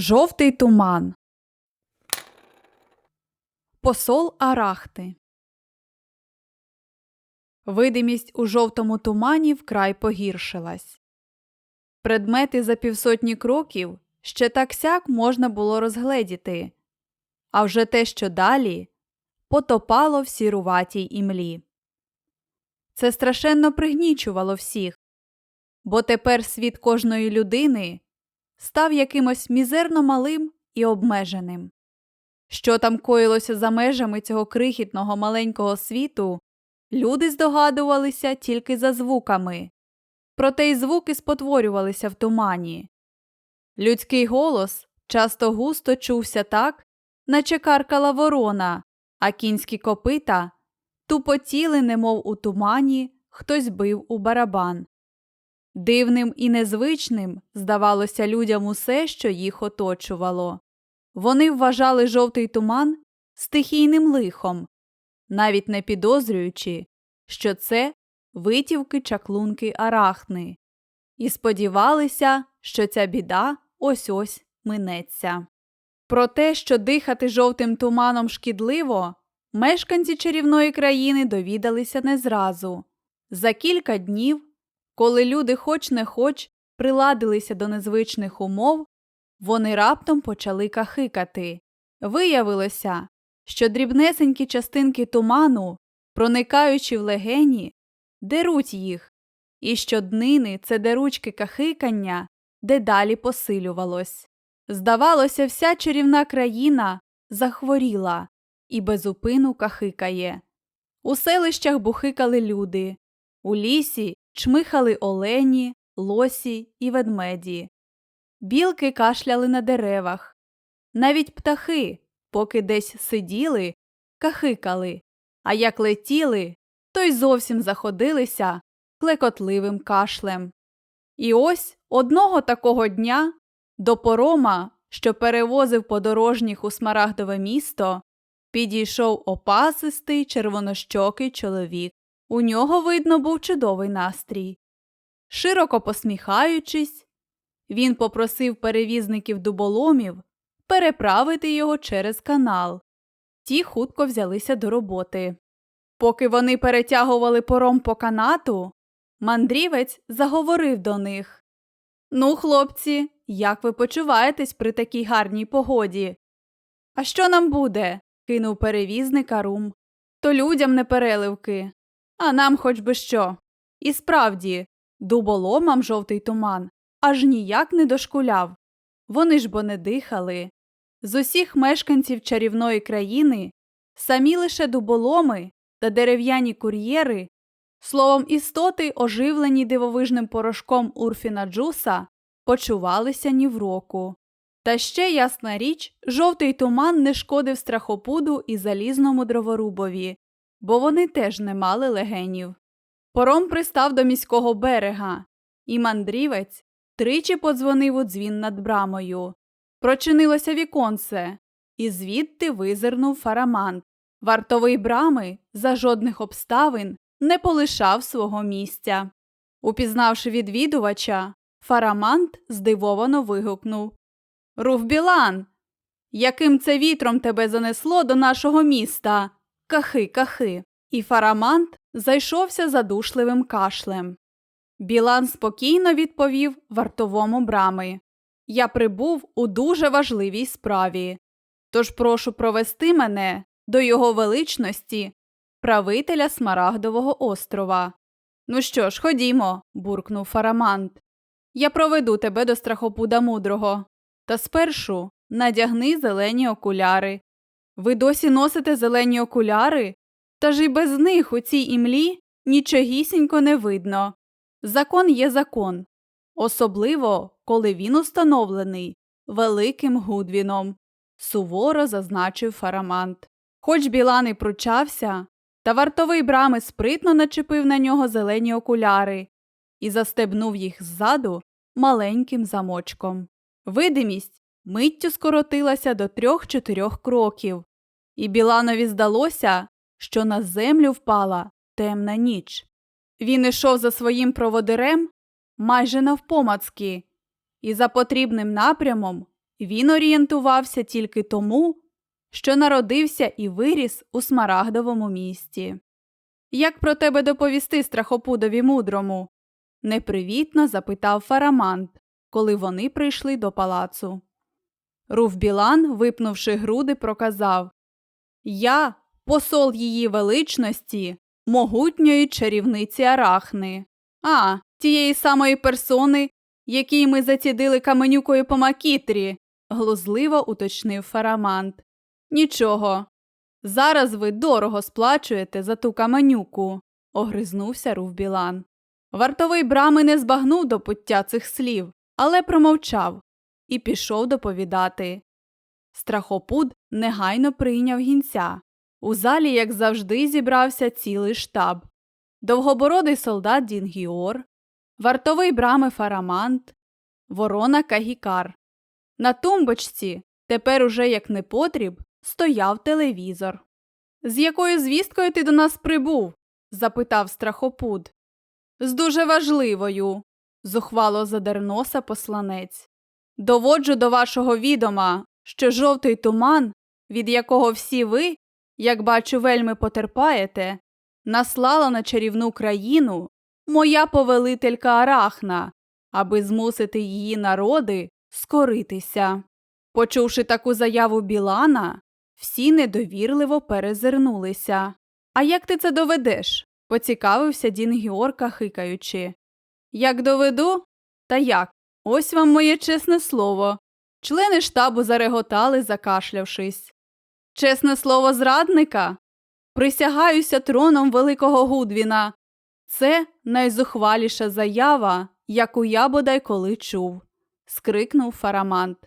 Жовтий туман. Посол Арахти. Видимість у жовтому тумані вкрай погіршилась. Предмети за півсотні кроків ще так сяк можна було розгледіти, а вже те, що далі, потопало в сіруватій імлі. Це страшенно пригнічувало всіх, бо тепер світ кожної людини став якимось мізерно малим і обмеженим. Що там коїлося за межами цього крихітного маленького світу, люди здогадувалися тільки за звуками, проте й звуки спотворювалися в тумані. Людський голос часто густо чувся так, наче каркала ворона, а кінські копита тупотіли, немов у тумані, хтось бив у барабан. Дивним і незвичним здавалося людям усе, що їх оточувало. Вони вважали жовтий туман стихійним лихом, навіть не підозрюючи, що це витівки чаклунки арахни, і сподівалися, що ця біда ось ось минеться. Про те, що дихати жовтим туманом шкідливо, мешканці чарівної країни довідалися не зразу. За кілька днів коли люди хоч не хоч приладилися до незвичних умов, вони раптом почали кахикати. Виявилося, що дрібнесенькі частинки туману, проникаючи в легені, деруть їх, і щоднини це деручки кахикання дедалі посилювалось. Здавалося, вся чарівна країна захворіла і безупину кахикає. У селищах бухикали люди, у лісі чмихали олені, лосі і ведмеді. Білки кашляли на деревах. Навіть птахи, поки десь сиділи, кахикали, а як летіли, то й зовсім заходилися клекотливим кашлем. І ось одного такого дня до порома, що перевозив подорожніх у смарагдове місто, підійшов опасистий червонощокий чоловік. У нього, видно, був чудовий настрій. Широко посміхаючись, він попросив перевізників дуболомів переправити його через канал. Ті хутко взялися до роботи. Поки вони перетягували пором по канату, мандрівець заговорив до них Ну, хлопці, як ви почуваєтесь при такій гарній погоді? А що нам буде? кинув перевізник Арум. То людям не переливки а нам хоч би що. І справді, дуболомам жовтий туман аж ніяк не дошкуляв. Вони ж бо не дихали. З усіх мешканців чарівної країни самі лише дуболоми та дерев'яні кур'єри, словом, істоти, оживлені дивовижним порошком Урфіна Джуса, почувалися ні в року. Та ще, ясна річ, жовтий туман не шкодив страхопуду і залізному дроворубові, бо вони теж не мали легенів. Пором пристав до міського берега, і мандрівець тричі подзвонив у дзвін над брамою. Прочинилося віконце, і звідти визирнув фарамант. Вартовий брами за жодних обставин не полишав свого місця. Упізнавши відвідувача, фарамант здивовано вигукнув Руфбілан, яким це вітром тебе занесло до нашого міста? Кахи, кахи. І фарамант зайшовся задушливим кашлем. Білан спокійно відповів вартовому брами Я прибув у дуже важливій справі. Тож прошу провести мене до його величності, правителя Смарагдового острова. Ну що ж, ходімо, буркнув фарамант. Я проведу тебе до страхопуда мудрого. Та спершу надягни зелені окуляри ви досі носите зелені окуляри? Та ж і без них у цій імлі нічогісінько не видно. Закон є закон, особливо, коли він установлений великим Гудвіном, суворо зазначив фарамант. Хоч Білан і пручався, та вартовий брами спритно начепив на нього зелені окуляри і застебнув їх ззаду маленьким замочком. Видимість миттю скоротилася до трьох-чотирьох кроків, і Біланові здалося, що на землю впала темна ніч. Він ішов за своїм проводирем майже навпомацки, і за потрібним напрямом він орієнтувався тільки тому, що народився і виріс у смарагдовому місті. Як про тебе доповісти страхопудові мудрому? непривітно запитав Фарамант, коли вони прийшли до палацу. Руфбілан, випнувши груди, проказав Я посол її величності, могутньої чарівниці Арахни. А, тієї самої персони, якій ми зацідили каменюкою по макітрі, глузливо уточнив Фарамант. Нічого. Зараз ви дорого сплачуєте за ту каменюку, огризнувся Руфбілан. Вартовий брами не збагнув до пуття цих слів, але промовчав і пішов доповідати. Страхопуд негайно прийняв гінця. У залі, як завжди, зібрався цілий штаб. Довгобородий солдат Дінгіор, вартовий брами Фарамант, ворона Кагікар. На тумбочці, тепер уже як непотріб, стояв телевізор. З якою звісткою ти до нас прибув? запитав страхопуд. З дуже важливою, зухвало задер носа посланець. Доводжу до вашого відома, що жовтий туман, від якого всі ви, як бачу, вельми потерпаєте, наслала на чарівну країну моя повелителька Арахна, аби змусити її народи скоритися. Почувши таку заяву Білана, всі недовірливо перезирнулися. А як ти це доведеш? поцікавився Дін Георка, хикаючи. Як доведу? Та як? Ось вам моє чесне слово. Члени штабу зареготали, закашлявшись. Чесне слово зрадника? Присягаюся троном Великого Гудвіна. Це найзухваліша заява, яку я бодай коли чув, скрикнув Фарамант.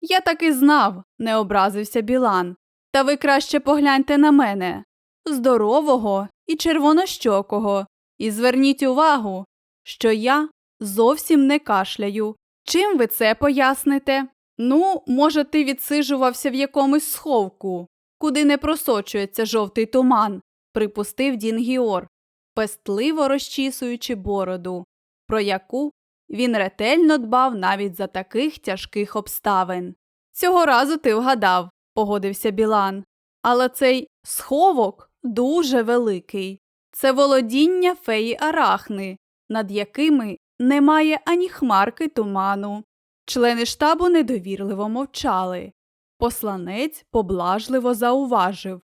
Я так і знав, не образився Білан. Та ви краще погляньте на мене здорового і червонощокого, і зверніть увагу, що я зовсім не кашляю. Чим ви це поясните? Ну, може, ти відсижувався в якомусь сховку, куди не просочується жовтий туман, припустив Дін Гіор, пестливо розчісуючи бороду, про яку він ретельно дбав навіть за таких тяжких обставин. Цього разу ти вгадав, погодився Білан. Але цей сховок дуже великий. Це володіння феї Арахни, над якими немає ані хмарки туману. Члени штабу недовірливо мовчали. Посланець поблажливо зауважив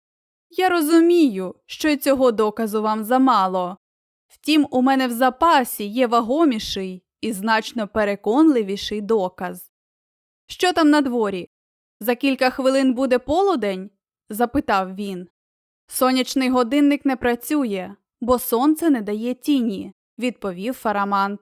Я розумію, що цього доказу вам замало. Втім, у мене в запасі є вагоміший і значно переконливіший доказ. Що там на дворі? За кілька хвилин буде полудень? запитав він. Сонячний годинник не працює, бо сонце не дає тіні, відповів Фарамант.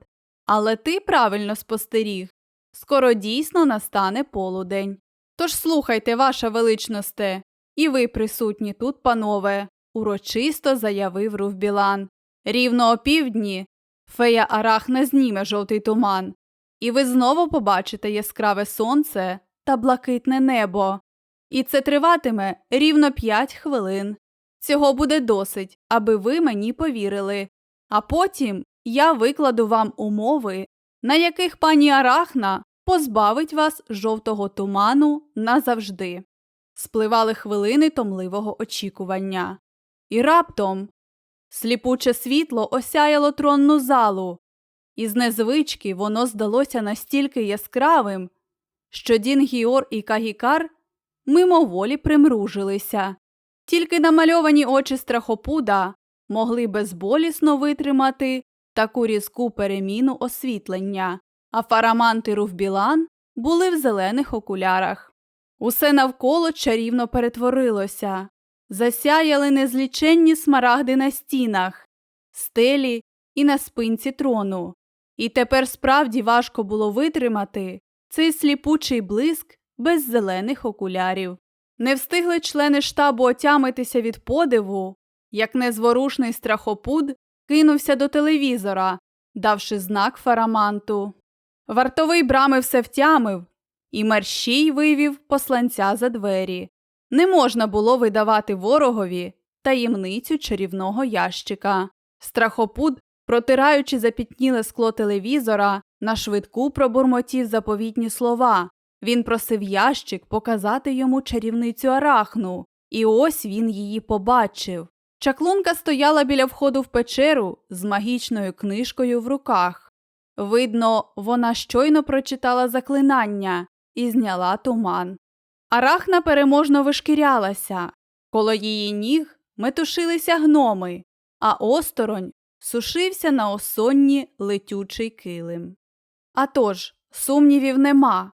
Але ти правильно спостеріг. Скоро дійсно настане полудень. Тож слухайте, ваша величносте, і ви присутні тут, панове, урочисто заявив Руфбілан. Рівно о півдні фея Арахна зніме жовтий туман, і ви знову побачите яскраве сонце та блакитне небо. І це триватиме рівно п'ять хвилин. Цього буде досить, аби ви мені повірили. А потім я викладу вам умови, на яких пані Арахна позбавить вас жовтого туману назавжди. Спливали хвилини томливого очікування. І раптом сліпуче світло осяяло тронну залу, і з незвички воно здалося настільки яскравим, що Дін Гіор і Кагікар мимоволі примружилися. Тільки намальовані очі страхопуда могли безболісно витримати таку різку переміну освітлення, а фарамант і Руфбілан були в зелених окулярах. Усе навколо чарівно перетворилося, засяяли незліченні смарагди на стінах, стелі і на спинці трону. І тепер справді важко було витримати цей сліпучий блиск без зелених окулярів. Не встигли члени штабу отямитися від подиву, як незворушний страхопуд кинувся до телевізора, давши знак фараманту. Вартовий брами все втямив, і мерщій вивів посланця за двері. Не можна було видавати ворогові таємницю чарівного ящика. Страхопуд, протираючи запітніле скло телевізора, на швидку пробурмотів заповітні слова, Він просив ящик показати йому чарівницю арахну, і ось він її побачив. Чаклунка стояла біля входу в печеру з магічною книжкою в руках. Видно, вона щойно прочитала заклинання і зняла туман. Арахна переможно вишкірялася, коло її ніг метушилися гноми, а осторонь сушився на осонні летючий килим. А тож, сумнівів нема.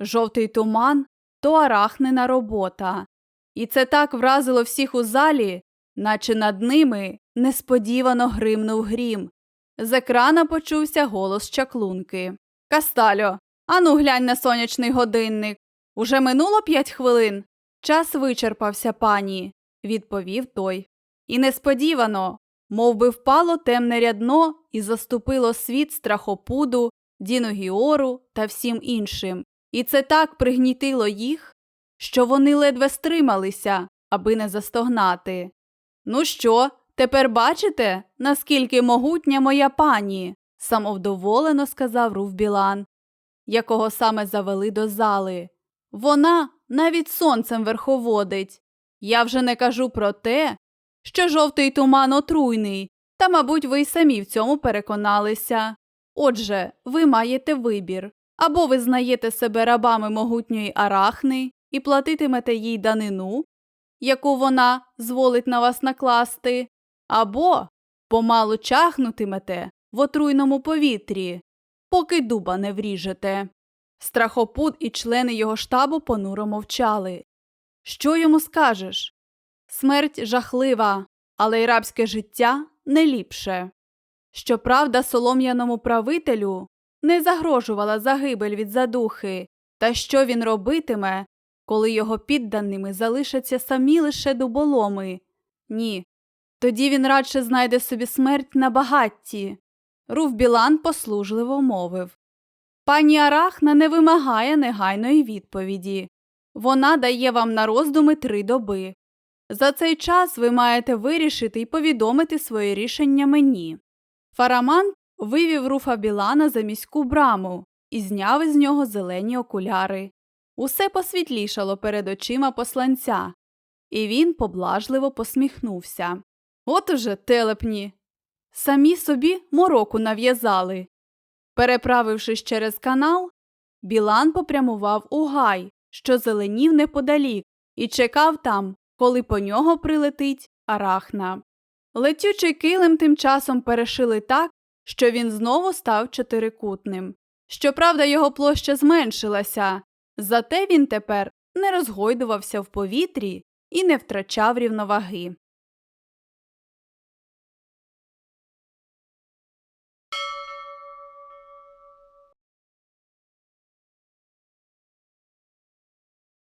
Жовтий туман то арахнина робота. І це так вразило всіх у залі, наче над ними несподівано гримнув грім. З екрана почувся голос чаклунки. Кастальо, ану глянь на сонячний годинник. Уже минуло п'ять хвилин. Час вичерпався, пані, відповів той. І несподівано, мов би впало темне рядно і заступило світ страхопуду, Діногіору та всім іншим. І це так пригнітило їх, що вони ледве стрималися, аби не застогнати. Ну що, тепер бачите, наскільки могутня моя пані? самовдоволено сказав Руф Білан, якого саме завели до зали. Вона навіть сонцем верховодить. Я вже не кажу про те, що жовтий туман отруйний, та, мабуть, ви й самі в цьому переконалися. Отже, ви маєте вибір або ви знаєте себе рабами могутньої арахни і платитимете їй данину, яку вона зволить на вас накласти, або помалу чахнутимете в отруйному повітрі, поки дуба не вріжете. Страхопуд і члени його штабу понуро мовчали. Що йому скажеш? Смерть жахлива, але й рабське життя не ліпше. Щоправда, солом'яному правителю не загрожувала загибель від задухи, та що він робитиме, коли його підданими залишаться самі лише дуболоми? Ні. Тоді він радше знайде собі смерть на багатті. Руф Білан послужливо мовив. Пані Арахна не вимагає негайної відповіді. Вона дає вам на роздуми три доби. За цей час ви маєте вирішити і повідомити своє рішення мені. Фараман вивів руфа Білана за міську браму і зняв із нього зелені окуляри. Усе посвітлішало перед очима посланця, і він поблажливо посміхнувся. От уже телепні. Самі собі мороку нав'язали. Переправившись через канал, Білан попрямував у гай, що зеленів неподалік, і чекав там, коли по нього прилетить арахна. Летючий килим тим часом перешили так, що він знову став чотирикутним. Щоправда, його площа зменшилася, зате він тепер не розгойдувався в повітрі і не втрачав рівноваги.